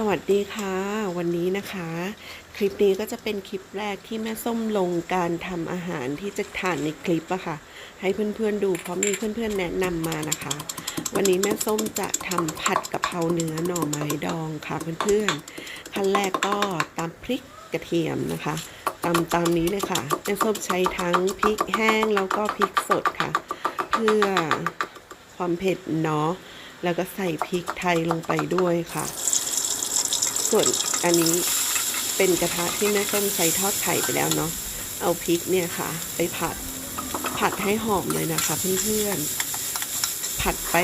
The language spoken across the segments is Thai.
สวัสดีค่ะ วันนี้นะคะ คลิปนี้ก็จะเป็นคลิปแรกที่แม่ส้มลงการทำอาหารที่จะทานในคลิปอะค่ะ ให้เพื่อนๆดูเพราะมีเพื่อนๆแนะนำมานะคะ วันนี้แม่ส้มจะทำผัดกะเพราเนื้อหน่อไม้ดองค่ะเพื่อนๆขั้นแรกก็ตำพริกกระเทียมนะคะตำตามนี้เลยค่ะแม่ส้มใช้ทั้งพริกแห้งแล้วก็พริกสดค่ะ เพื่อความเผ็ดเนาะแล้วก็ใส่พริกไทยลงไปด้วยค่ะ ส่วนอันนี้เป็นกระทะที่แม่ส้มใช้ทอดไข่ไปแล้วเนาะ เอาพริกเนี่ยค่ะ ไปผัด ผัดให้หอมเลยนะคะเพื่อนๆ ผัดไป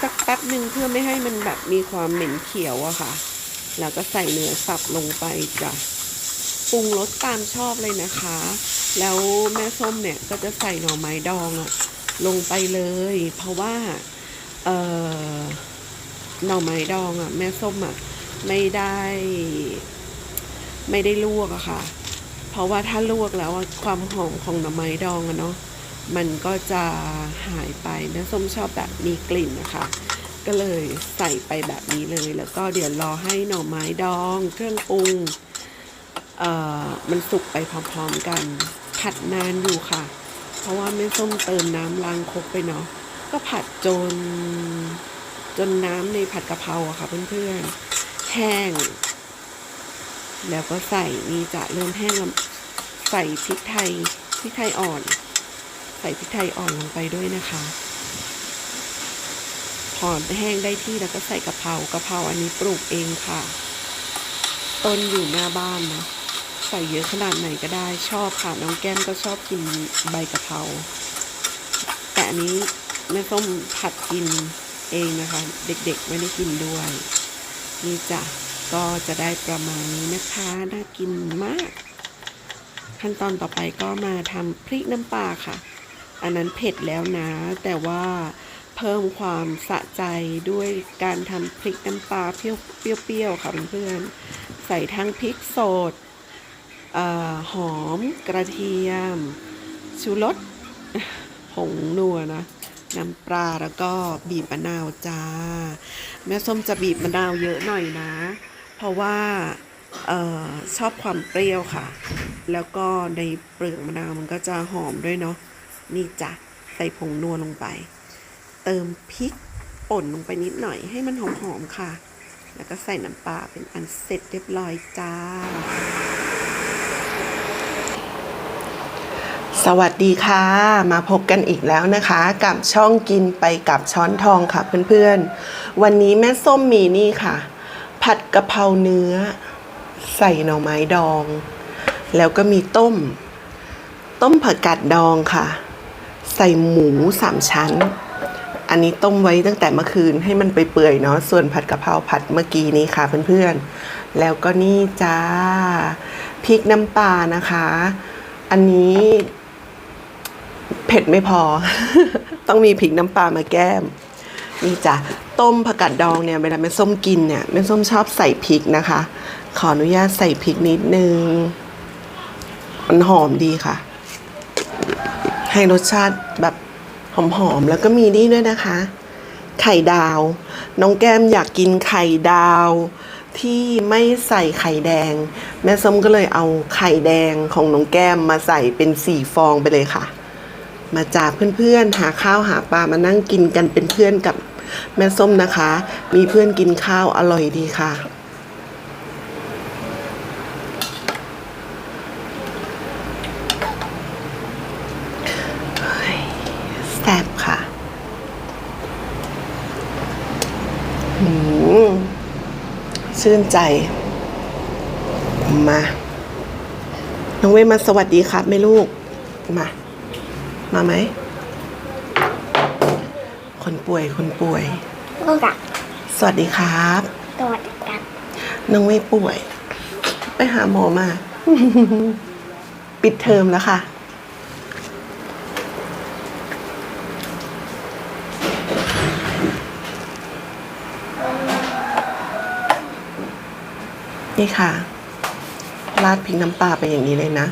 สักแป๊บหนึ่งเพื่อไม่ให้มันแบบมีความเหม็นเขียวอะค่ะ แล้วก็ใส่เนื้อสับลงไปจ้ะ ปรุงรสตามชอบเลยนะคะ แล้วแม่ส้มเนี่ยก็จะใส่หน่อไม้ดองอะลงไปเลย เพราะว่า เอ่อ หน่อไม้ดองอะแม่ส้มอะ ไม่ได้ ไม่ได้ลวกอะค่ะ เพราะว่าถ้าลวกแล้วความหอมของหน่อไม้ดองอะเนาะมันก็จะหายไปแม่ส้มชอบแบบมีกลิ่นนะคะ ก็เลยใส่ไปแบบนี้เลย แล้วก็เดี๋ยวรอให้หน่อไม้ดอง เครื่องปรุงเอ่อมันสุกไปพร้อมๆกันผัดนานอยู่ค่ะ เพราะว่าแม่ส้มเติมน้ำล้างครกไปเนาะก็ผัดจนจนน้ำในผัดกะเพราอะค่ะเพื่อนๆ แห้ง แล้วก็ใส่นี่จะเริ่มแห้งแล้วใส่พริกไทยพริกไทยอ่อน ใส่พริกไทยอ่อนลงไปด้วยนะคะพอแห้งได้ที่แล้วก็ใส่กะเพรากะเพราอันนี้ปลูกเองค่ะ ต้นอยู่หน้าบ้านนะใส่เยอะขนาดไหนก็ได้ชอบค่ะน้องแก้มก็ชอบกินใบกะเพราแต่อันนี้แม่ส้มผัดกินเองนะคะ เด็กๆไม่ได้กินด้วย นี่จ้ะก็จะได้ประมาณนี้นะคะ น่ากินมาก ขั้นตอนต่อไปก็มาทำพริกน้ำปลาค่ะ อันนั้นเผ็ดแล้วนะ แต่ว่าเพิ่มความสะใจด้วยการทำพริกน้ำปลาเปรี้ยวๆค่ะเพื่อนๆ ใส่ทั้งพริกสดเอ่อหอมกระเทียม ชูรสผงนัวนะ น้ำปลาแล้วก็บีบมะนาวจ้า แม่ส้มจะบีบมะนาวเยอะหน่อยนะ เพราะว่าออชอบความเปรี้ยวค่ะ แล้วก็ในเปลือกมะนาวมันก็จะหอมด้วยเนาะนี่จ้ะใส่ผงนัวลงไป เติมพริกป่นลงไปนิดหน่อยให้มันหอมๆค่ะ แล้วก็ใส่น้ำปลาเป็นอันเสร็จเรียบร้อยจ้า สวัสดีค่ะ มาพบกันอีกแล้วนะคะ กับช่องกินไปกับช้อนทองค่ะเพื่อนๆ วันนี้แม่ส้มมีนี่ค่ะ ผัดกะเพราเนื้อ ใส่หน่อไม้ดอง แล้วก็มีต้ม ต้มผักกาดดองค่ะ ใส่หมูสามชั้น อันนี้ต้มไว้ตั้งแต่เมื่อคืนให้มันไปเปื่อยเนาะส่วนผัดกะเพราผัดเมื่อกี้นี้ค่ะเพื่อนๆ แล้วก็นี่จ้าพริกน้ำปลานะคะ อันนี้ เผ็ดไม่พอ ต้องมีพริกน้ำปลามาแก้ม นี่จ้ะต้มผักกาดดองเนี่ยเวลาแม่ส้มกินเนี่ยแม่ส้มชอบใส่พริกนะคะ ขออนุญาตใส่พริกนิดนึง มันหอมดีค่ะ ให้รสชาติแบบหอมๆแล้วก็มีนี่ด้วยนะคะ ไข่ดาว น้องแก้มอยากกินไข่ดาวที่ไม่ใส่ไข่แดง แม่ส้มก็เลยเอาไข่แดงของน้องแก้มมาใส่เป็นสี่ฟองไปเลยค่ะ มาจากเพื่อนๆ หาข้าวหาปลามานั่งกินกันเป็นเพื่อนกับแม่ส้มนะคะ มีเพื่อนกินข้าวอร่อยดีค่ะแซ่บค่ะหืมชื่นใจ มา น้องเว้มาสวัสดีครับแม่ลูก มา มาไหม คนป่วยคนป่วย ลูกอะสวัสดีครับตัวจัดการน้องเว้ยป่วย ไปหาหมอมา ปิดเทอมแล้วค่ะ นี่ค่ะ ราดพริกน้ำปลาไปอย่างนี้เลยนะ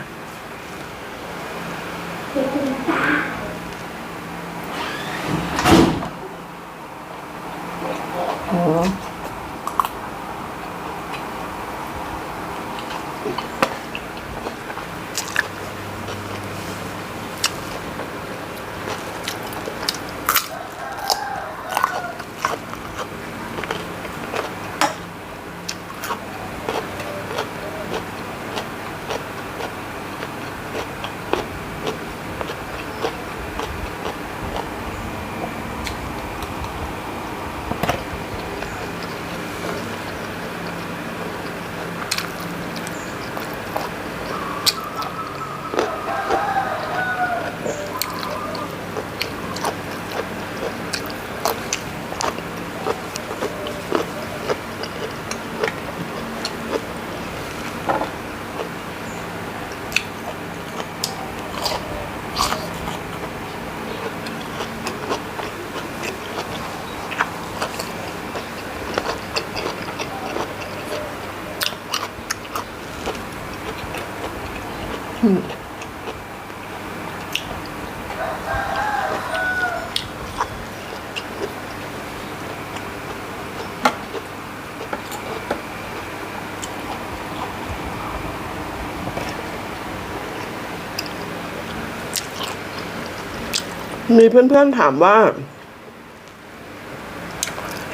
มีเพื่อนๆถามว่า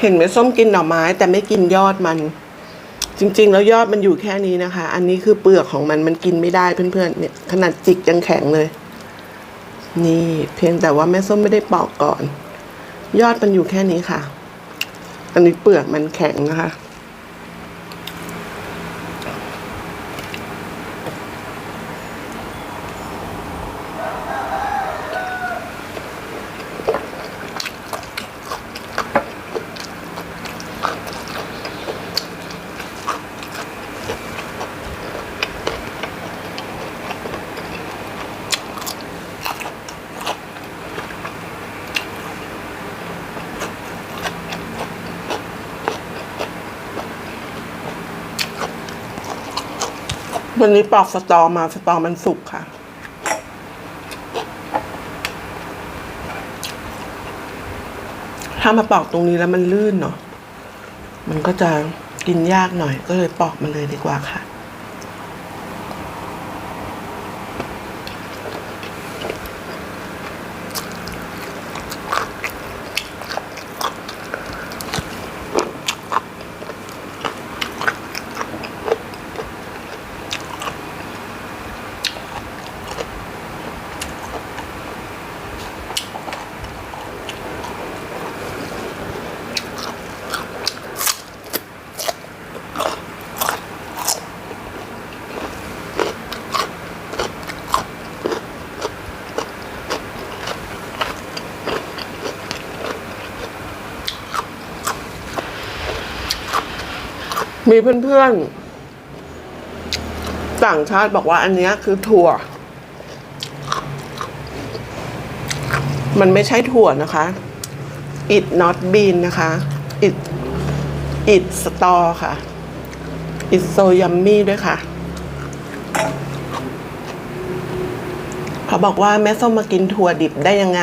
เห็นไหมส้มกินหน่อไม้ แต่ไม่กินยอดมัน จริง ๆ แล้วยอดมันอยู่แค่นี้นะคะ อันนี้คือเปลือกของมันมันกินไม่ได้เพื่อนๆเนี่ย ขนาดจิกยังแข็งเลย นี่ เพียงแต่ว่าแม่ส้มไม่ได้ปอกก่อน ยอดมันอยู่แค่นี้ค่ะ อันนี้เปลือกมันแข็งนะคะ วันนี้ปอกสตอมาสตอมันสุกค่ะ ถ้ามาปอกตรงนี้แล้วมันลื่นเนาะมันก็จะกินยากหน่อยก็เลยปอกมาเลยดีกว่าค่ะ มีเพื่อนๆ ต่างชาติบอกว่าอันนี้คือถั่ว มันไม่ใช่ถั่วนะคะ it not bean นะคะ it it store ค่ะ it so yummy ด้วยค่ะ เขาบอกว่าแม่ส้มมากินถั่วดิบได้ยังไง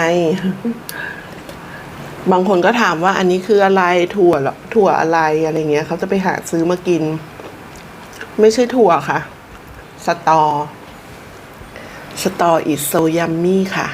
บางคนก็ถามว่าอันนี้คืออะไรถั่วหรอถั่วอะไรอะไรเงี้ยเขาจะไปหาซื้อมากิน ไม่ใช่ถั่วค่ะ สตอ สตออิโซยัมมี่ค่ะ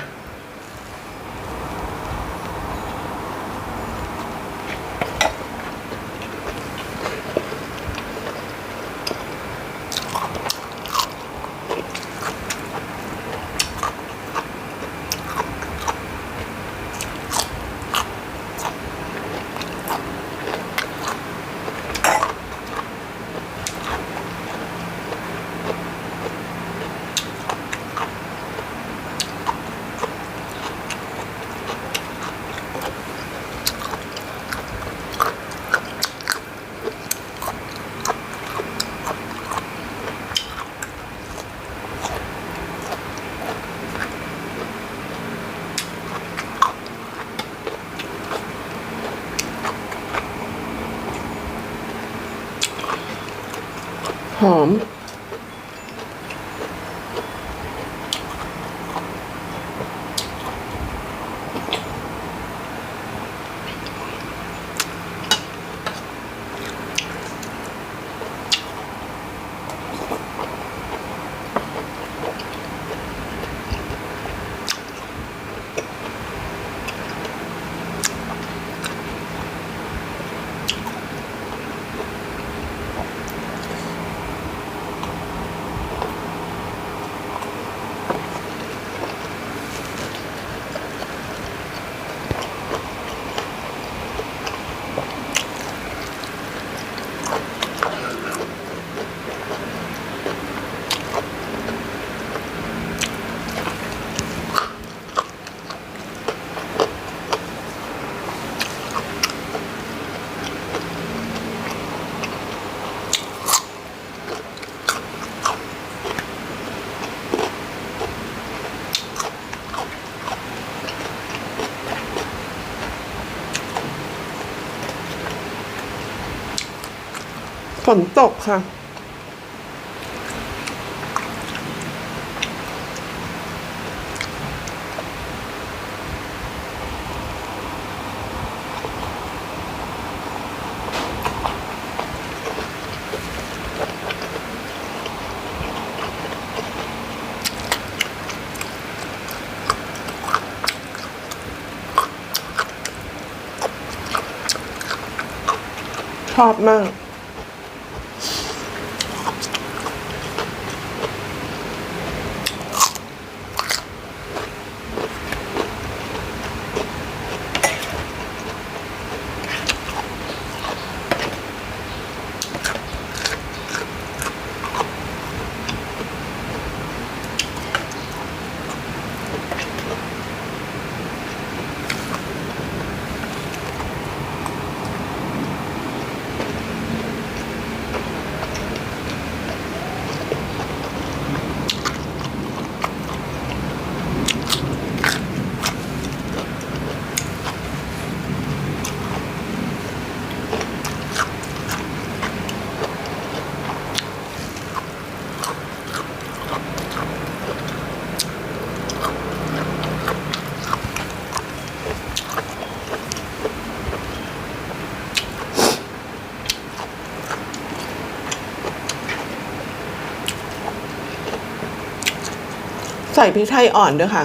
ห ฝนตกค่ะชอบมาก ใส่พริกไทยอ่อนด้วยค่ะ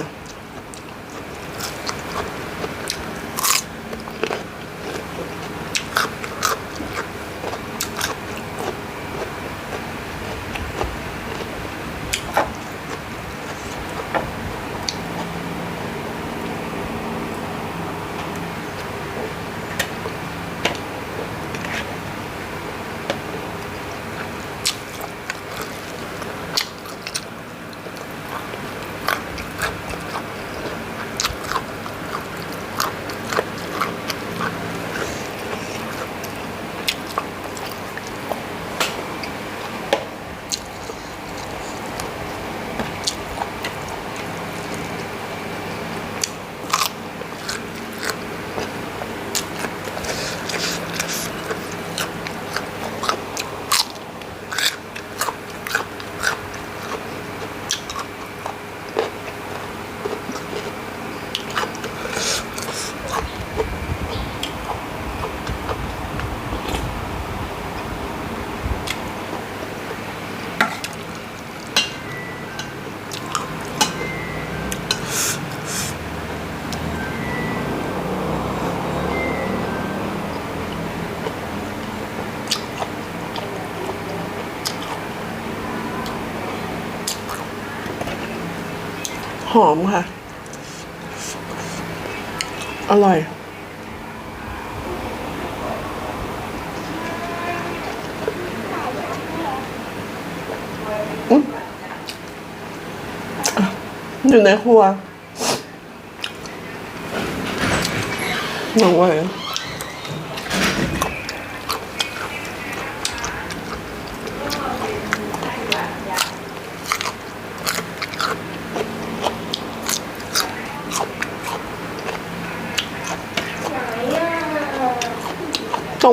หอมค่ะ อร่อย อยู่ในครัวหนังไว้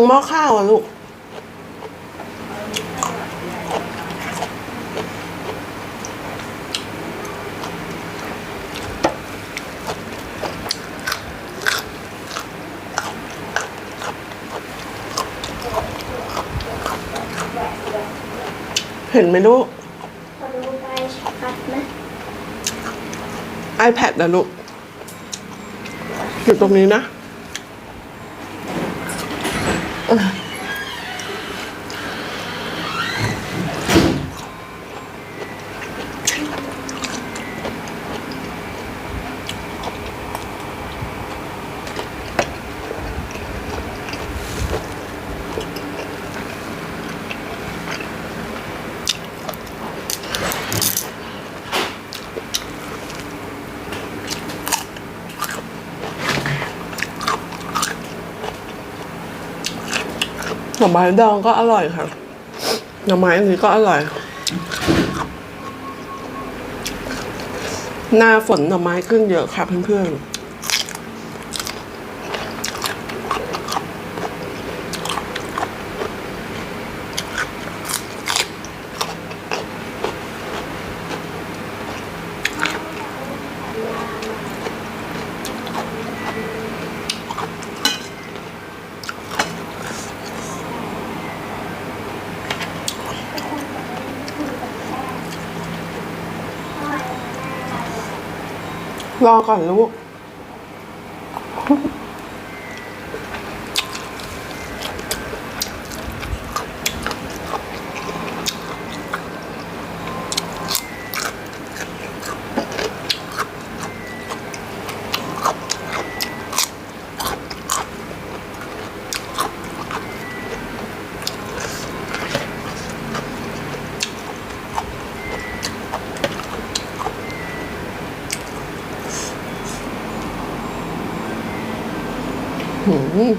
งหม้อข้าวอะลูก เห็นไหมลูก ขอดูใบชัดไหม iPad นะลูก อยู่ตรงนี้นะ Ugh. หน่อไม้ดองก็อร่อยค่ะหน่อไม้อันนี้ก็อร่อย หน้าฝนหน่อไม้ขึ้นเยอะค่ะเพื่อนๆ รอก่อนลูก ม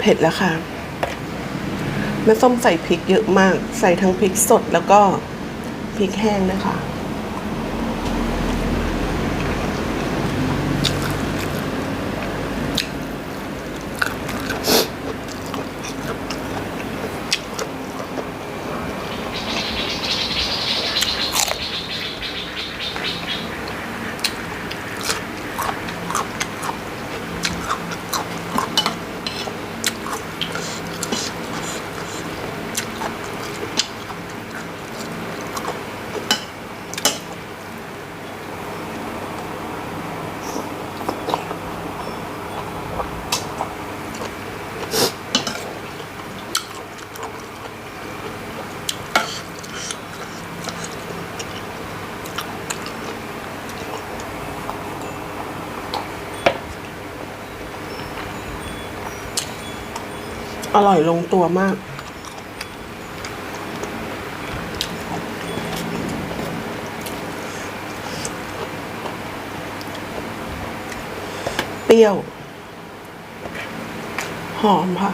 เผ็ดแล้วค่ะแม่ส้มใส่พริกเยอะมาก ใส่ทั้งพริกสดแล้วก็พริกแห้งนะคะ อร่อยลงตัวมาก เปรี้ยว หอมค่ะ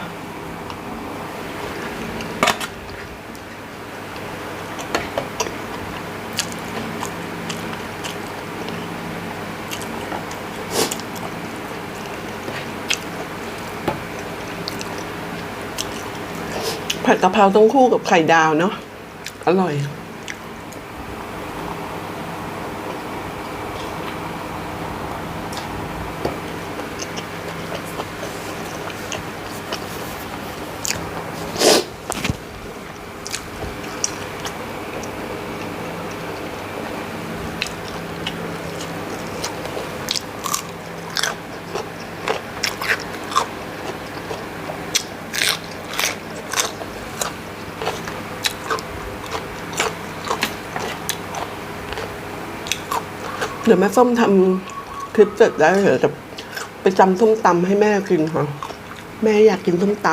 ผัดกะเพราต้องคู่กับไข่ดาวเนาะอร่อย เดี๋ยวแม่ส้มทำคลิปเสร็จแล้วเดี๋ยวจะไปจำส้มตำให้แม่กินค่ะ แม่อยากกินส้มต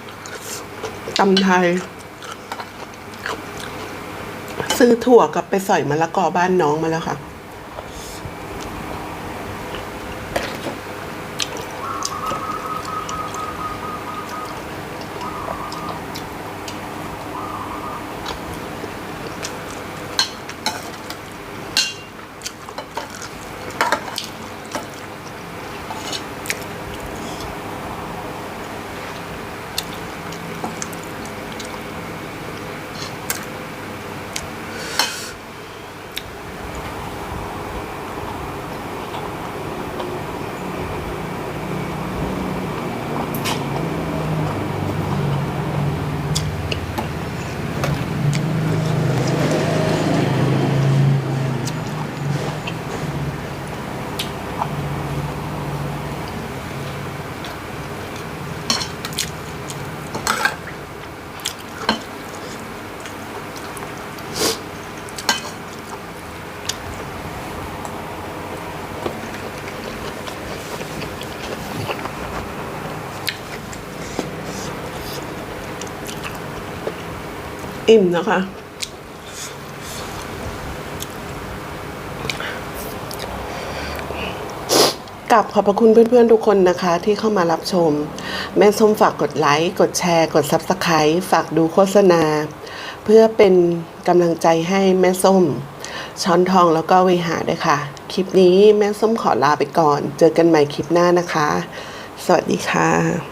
ำตำไทย ซื้อถั่วกับไปใส่มะละกอบ้านน้องมาแล้วค่ะ อิ่มนะคะกับขอบพระคุณเพื่อนๆทุกคนนะคะ ที่เข้ามารับชม แม่ส้มฝากกดไลค์ กดแชร์ กด Subscribe ฝากดูโฆษณา เพื่อเป็นกำลังใจให้แม่ส้ม ช้อนทองแล้วก็เวหาด้วยค่ะ คลิปนี้แม่ส้มขอลาไปก่อน เจอกันใหม่คลิปหน้านะคะ สวัสดีค่ะ